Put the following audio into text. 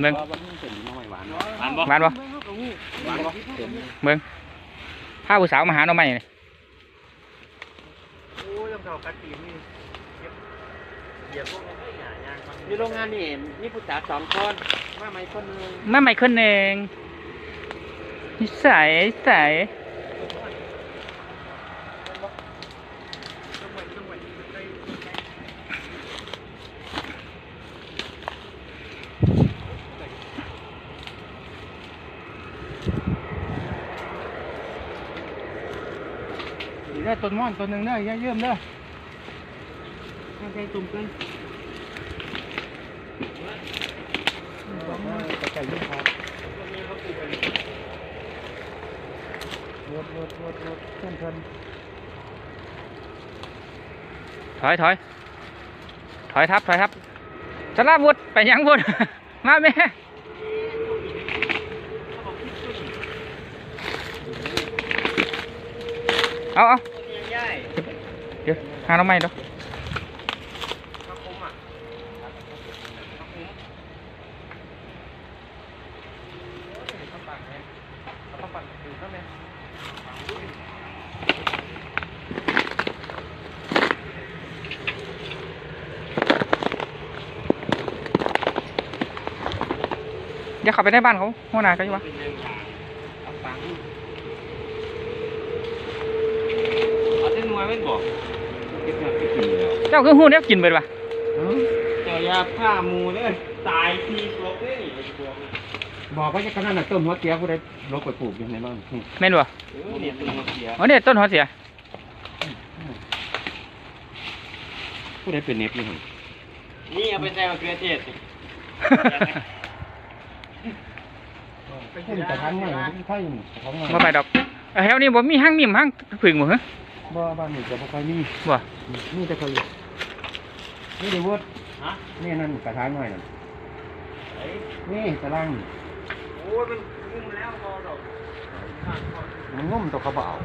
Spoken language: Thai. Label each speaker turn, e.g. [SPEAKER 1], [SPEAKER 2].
[SPEAKER 1] เบิ่ง
[SPEAKER 2] ว่ามันเป็นน้อยหวาน
[SPEAKER 3] หวานบ่
[SPEAKER 1] หวานบ่
[SPEAKER 3] หวานบ่
[SPEAKER 1] เบิ่งพาผู้สาวมาหาหน่อไม้นี่
[SPEAKER 3] โอ้ยลำเขากัดตีนนี่เหยียบพวกนี้ไม่หยาย่างมัน
[SPEAKER 2] อยู่โรงงานนี่มีผู้สาวสองคนมาไหมคนหนึง
[SPEAKER 1] มาใหม่คนหนึ่งนิสัยนิสัย ได้ต้นม่อนต้นหนึ่งเด้ออย่าเยื่อมเด้อ
[SPEAKER 2] ใช้ตุ่มกัน
[SPEAKER 3] ไก่ยี่ห้อรถรถรถรถเพื่อนเพื่อน
[SPEAKER 1] ถอยถอยถอยทับถอยทับสลาวุธไปยังวุธมาแม่ เอาเอา
[SPEAKER 2] ย่าย
[SPEAKER 1] เดี๋ยวหาน้ำไม้เด้อ
[SPEAKER 2] ข้าวคุ้มอะ
[SPEAKER 1] อย่าเข้าไปในบ้านเขาหัวหน้าเขาอยู่วะ
[SPEAKER 2] เป็นยังไงเอาฟัง
[SPEAKER 3] เอาเส้นนวยไม่บอก
[SPEAKER 2] เก็บเงินไปกินแล้ว
[SPEAKER 1] เจ้าคือหูเนี่ยกินเบิดวะ
[SPEAKER 2] เจ้ายาฆ่าหมูเลยตายทีกลบเลยนี่ไอ้พวกนี้บอกว่าจะขนาดนั้นต้นหัวเตี้ยผู้ใดลบไปปลูกอยู่ในบ้านนี่
[SPEAKER 1] แม่นบ่
[SPEAKER 2] เออเนี่ยต้นหัวเตี้ย
[SPEAKER 1] อ๋อเนี่ยต้นหัวเสีย
[SPEAKER 2] ผู้ใดเป็นเน็บอยู่หั่น
[SPEAKER 3] นี่เอาไปใส่มะเขือเทศ
[SPEAKER 2] ไปเห็นแต่ทางใหม่ที่ไทยนี่ทางใหม่
[SPEAKER 1] บ่ไปดอกเอ้าแถวนี้บ่มีห้างนิ่มห้างผึ่งบ่ฮะ
[SPEAKER 2] บ่บ้านนี่จะบ่ค่อยมี
[SPEAKER 1] บ่
[SPEAKER 2] นี่แต่เขาอยู่นี่เดี๋ยววด
[SPEAKER 3] ฮะ
[SPEAKER 2] นี่นั่นกระถางหน่อยนั่น
[SPEAKER 3] ไอ้
[SPEAKER 2] นี่ตารางนี่
[SPEAKER 3] โอ้ยมันงุ่มแล้วพอดอก
[SPEAKER 2] มันงุ่มตัวเขาเบเอา